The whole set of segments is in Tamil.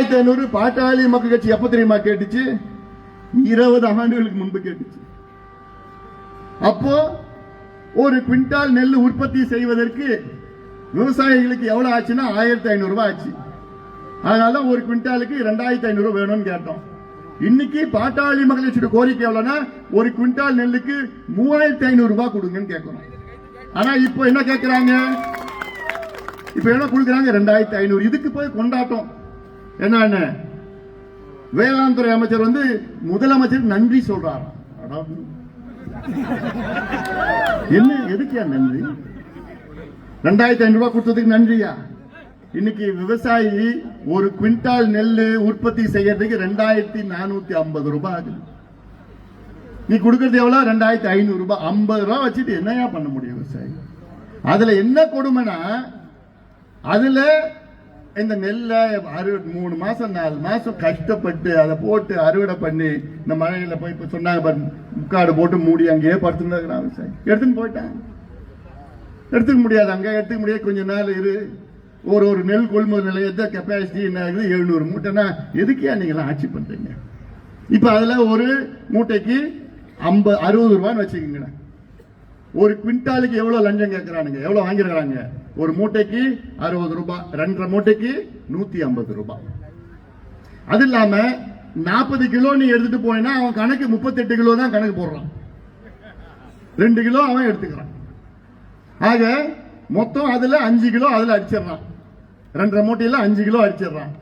ஆயிரத்தி ஐநூறு பாட்டாளி மக்கள் கட்சி எப்ப தெரியுமா கேட்டுச்சு? இருபது ஆண்டுகளுக்கு முன்பு கேட்டுச்சு. அப்போ ஒரு குவிண்டால் நெல் உற்பத்தி செய்வதற்கு விவசாயிகளுக்கு எவ்வளவு ஆச்சுன்னா ஆயிரத்தி ஐநூறு ரூபாய் ஆச்சு. அதனால ஒரு குவிண்டாலுக்கு ரெண்டாயிரத்தி ஐநூறு வேணும்னு கேட்டோம். இன்னைக்கு பாட்டாளி மக்கள் கட்சியோட கோரிக்கை எவ்வளவுன்னா ஒரு குவிண்டால் நெல்லுக்கு மூவாயிரத்தி ஐநூறு ரூபாய் கொடுங்கன்னு கேட்கணும் ஆனா இப்போ என்ன கேட்கிறாங்க இப்ப என்ன கொடுக்குறாங்க? ரெண்டாயிரத்தி ஐநூறு. இதுக்கு போய் கொண்டாட்டம். என்னன்னு வேளாண் துறை அமைச்சர் வந்து முதலமைச்சர் நன்றி சொல்றார். என்ன எதுக்கியா நன்றி? ரெண்டாயிரத்தி ஐநூறு ரூபாய் கொடுத்ததுக்கு நன்றியா? இன்னைக்கு விவசாயி ஒரு குவிண்டால் நெல் உற்பத்தி செய்யறதுக்கு ரெண்டாயிரத்தி நானூத்தி ஐம்பது ரூபாய் ஆகுது. நீ கொடுக்கறது எவ்வளவு ரெண்டாயிரத்தி ஐநூறு ரூபாய். ஐம்பது ரூபாய் வச்சுட்டு என்னையா பண்ண முடியும் விவசாயி? அதுல என்ன கொடுமைனா அதுல இந்த நெல்லை அறுவடை மூணு மாசம் நாலு மாசம் கஷ்டப்பட்டு அதை போட்டு அறுவடை பண்ணி இந்த மழையில போய் இப்ப சொன்னாங்க பாரு, முக்காடு போட்டு மூடி அங்கேயே படுத்துருந்தாங்க விவசாயி எடுத்துன்னு போயிட்டாங்க எடுத்துக்க முடியாது அங்கே எடுத்துக்க முடியாது. கொஞ்ச நாள் இரு. ஒரு ஒரு நெல் கொள்முதல் நிலையத்தை கெப்பாசிட்டி என்ன ஆகுது எழுநூறு மூட்டைனா எதுக்கே நீங்களாம் ஆட்சி பண்றீங்க? இப்போ அதில் ஒரு மூட்டைக்கு ஐம்பது அறுபது ரூபான்னு வச்சுக்கோங்களேன் ஒரு குவிண்டாலுக்கு எவ்வளவு லஞ்சம் கேட்கறானுங்க? எவ்வளவு வாங்கிருக்கிறாங்க ஒரு மூட்டைக்கு அறுபது ரூபாய் ரெண்டரை மூட்டைக்கு நூத்தி ஐம்பது ரூபாய் அது இல்லாம நாற்பது கிலோ நீ எடுத்துட்டு போனீங்கன்னா அவன் கணக்கு முப்பத்தெட்டு கிலோ தான் கணக்கு போடுறான். ரெண்டு கிலோ அவன் எடுத்துக்கிறான். ஆக மொத்தம் அதுல அஞ்சு கிலோ அதுல அடிச்சிடறான். ரெண்டரை மூட்டையில அஞ்சு கிலோ அடிச்சிடறான்.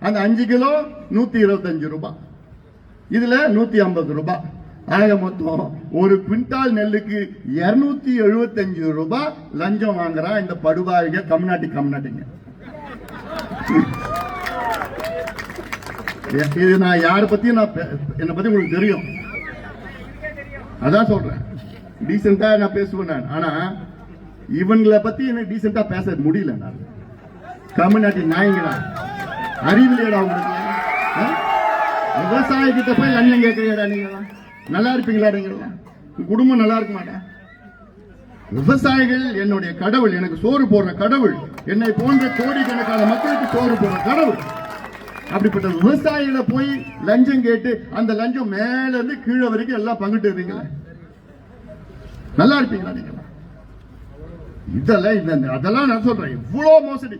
அந்த அஞ்சு கிலோ நூத்தி இருபத்தஞ்சு ரூபாய் இதுல நூத்தி ஐம்பது ரூபாய் ஆக மொத்தம் ஒரு குவிண்டால் நெல்லுக்கு இரநூத்தி எழுபத்தஞ்சு ரூபாய் லஞ்சம் வாங்குறான் இந்த படுபாவிக கம்நாட்டி கம்நாட்டிங்க. இது நான் யாரை பத்தியும் நான் என்னை பத்தி உங்களுக்கு தெரியும். அதான் சொல்றேன். டீசெண்டா நான் பேசுவேன் நான். ஆனா இவங்களை பத்தி என்ன டீசெண்டா பேச முடியல நான். கம்நாட்டி நாயங்களா அறிவிலையடா உங்களுக்கு? ஆ? போய் லஞ்சம் கேட்கறீங்கடா நீங்களா நல்லா இருப்பீங்களா நீங்க குடும்பம் நல்லா இருக்க மாட்டேன் விவசாயிகள் என்னுடைய கடவுள் எனக்கு சோறு போடுற கடவுள் என்னை போன்ற கோடிக்கணக்கான மக்களுக்கு சோறு போடுற கடவுள். அப்படிப்பட்ட விவசாயிகளை போய் லஞ்சம் கேட்டு அந்த லஞ்சம் மேல இருந்து கீழே வரைக்கும் எல்லாம் பங்கிட்டு இருக்கீங்களே நல்லா இருப்பீங்களா நீங்க? இதெல்லாம் இந்த அதெல்லாம் நான் சொல்றேன். இவ்வளோ மோசடி.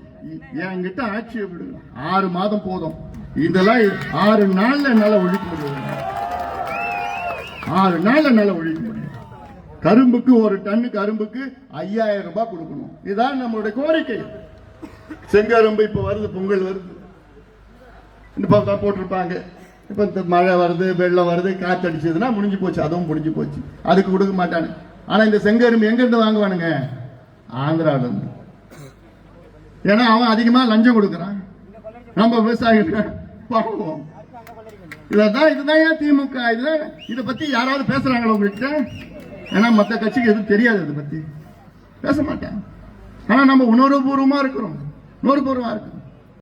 என்கிட்ட ஆட்சியை விடுங்க. ஆறு மாதம் போதும். இதெல்லாம் ஆறு நாள்ல என்னால ஒழிக்க முடியும் ஆறு நாள் என்னால ஒழிக்க முடியும். கரும்புக்கு ஒரு டன்னு கரும்புக்கு ஐயாயிரம் ரூபாய் கொடுக்கணும். இதுதான் நம்மளுடைய கோரிக்கை. செங்கரும்பு இப்ப வருது பொங்கல் வருது. இன்னும் தான் போட்டிருப்பாங்க. இப்போ இந்த மழை வருது வெள்ளம் வருது காற்று அடிச்சதுன்னா முடிஞ்சு போச்சு அதுவும் முடிஞ்சு போச்சு. அதுக்கு கொடுக்க மாட்டானு. ஆனால் இந்த செங்கரும்பு எங்கேருந்து வாங்குவானுங்க? ஆந்திரால இருந்து ஏன்னா அவன் அதிகமாக லஞ்சம் கொடுக்குறான். நம்ம விவசாயிகள் பாவம். இதான் இதுதான் ஏன் திமுக? இதுதான் இதை பத்தி யாராவது பேசுறாங்களா உங்ககிட்ட? ஏன்னா மற்ற கட்சிக்கு எதுவும் தெரியாது இதை பத்தி. பேச மாட்டேன். ஆனா நம்ம உணர்வுபூர்வமா இருக்கிறோம். உணர்வுபூர்வமா இருக்கிறோம்.